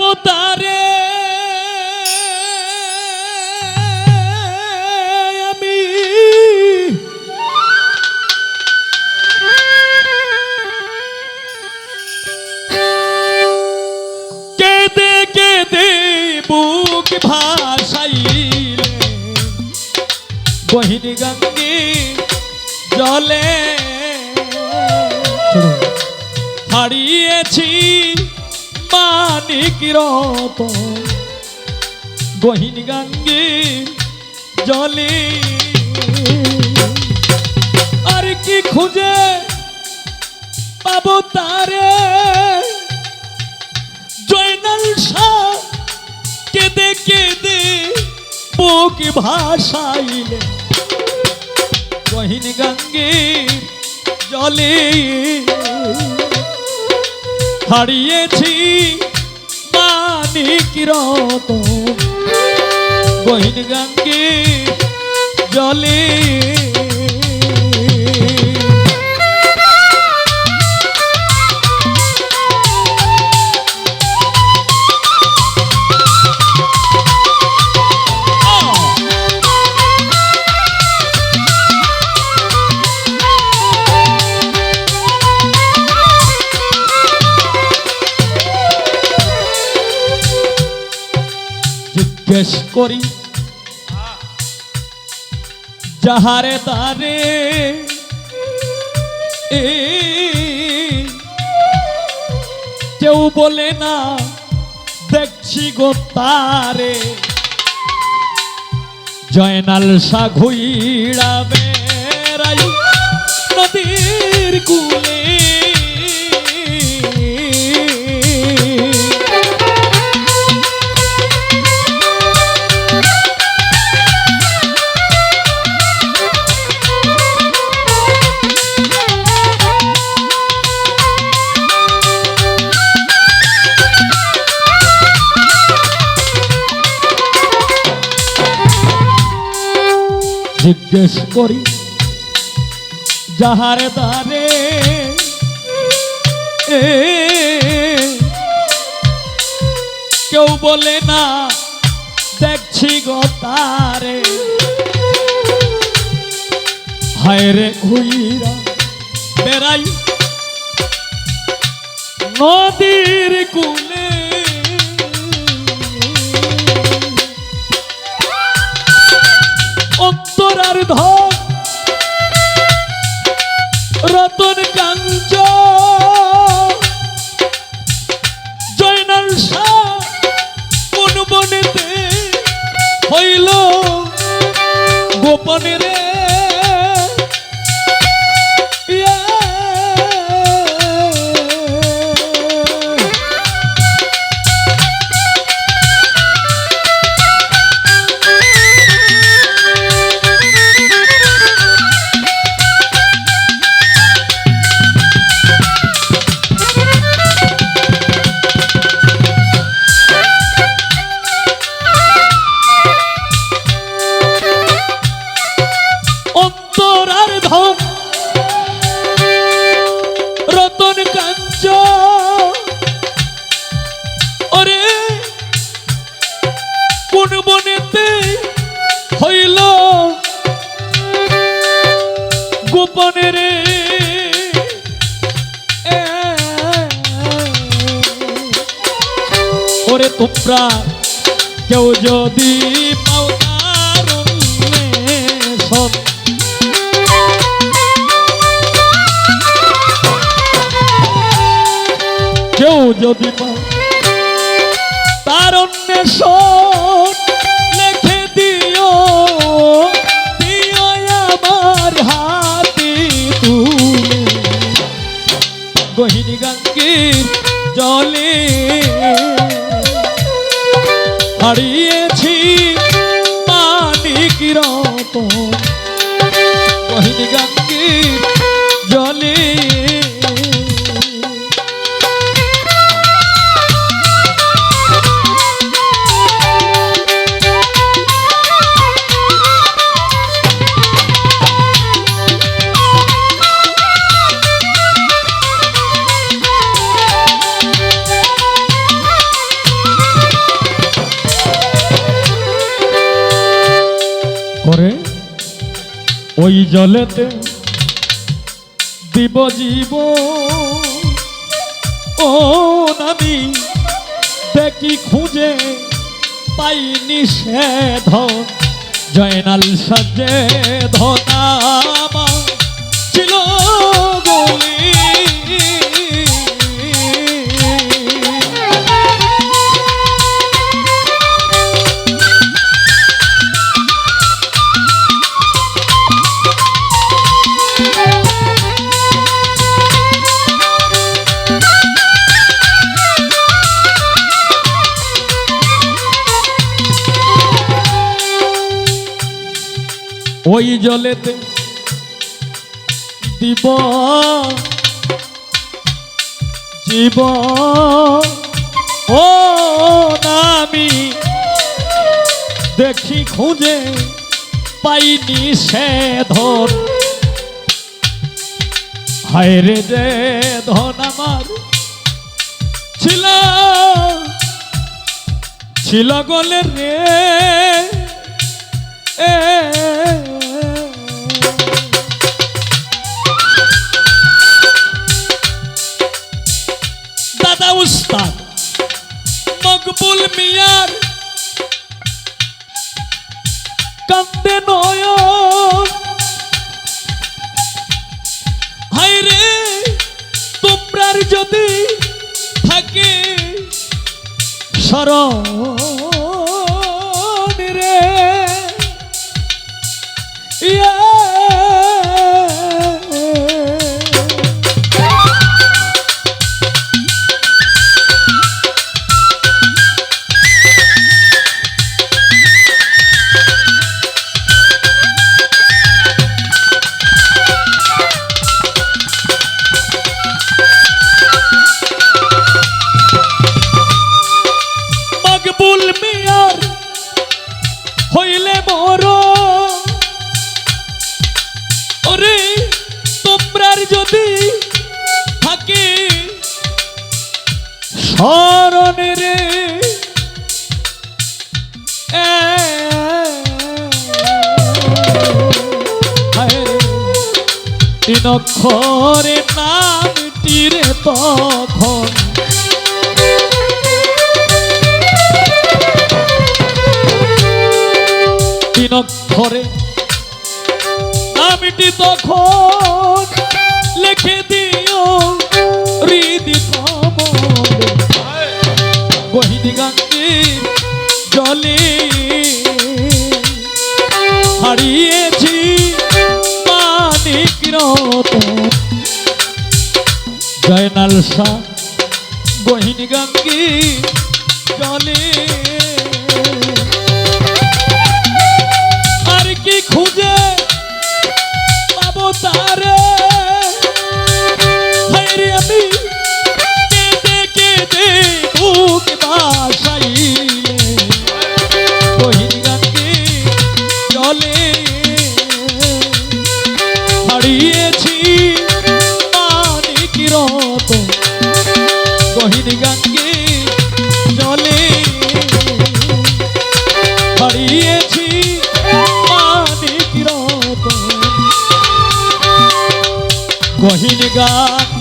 পাবো আমি কেঁদে কেঁদে বুক ভাসাইলে বহিনী গঙ্গে জলে হারিয়েছি মানিক রত গহিন গঙ্গে জলে। আর কি খুঁজে পাবো তারে? জয়নাল শাহ কেঁদে কেঁদে বুক ভাসাইলে। গহিন গঙ্গে জলে। হারিয়েছি মানিক রত বহিন গঙ্গে জলে জিজ্ঞেস করি। যাহারে তারে কেউ বলে না, দেখছি গো তারে। জয়নাল সাঘুইড়া বেড়াই নদীর কুলে। জিজ্ঞেস করি যাহারে এ, কেউ বলে না দেখছি গো তারে। হায় রে ঘুইরা বেড়াই নদীর কুলে অন্তরার ধন ওরে তোমরা কেউ যদি পাও তার অন্বেষণ কেউ যদি পায় জলেতে দিব জীব ও নামি দেখি খুঁজে পাইনি সে ধন। জয়নাল সাজে ধনামা ছিল গলি ওই জলেতে দিব জীব। ও নামি দেখি, খুঁজে পাইনি সে ধন। হায় রে, যে ধন আমার ছিল ছিল গলে রে। এ উস্তাদ। মকবুল মিয়ার কান্দে নয় হাই রে তোমরার যদি থাকে শরণ। স্মরণে রে এ, হায় রে, তিন অক্ষরে নামটি রে তখন। তিন নামটি তখন লিখে জলে হারিয়েছি মানিক জয়নাল শাহ বহিন গঙ্গি জলে হারিয়েছি মানিক রত। গহিন গাঙ্গে জলে হারিয়েছি মানিক রতন গহিন গাঙ্গে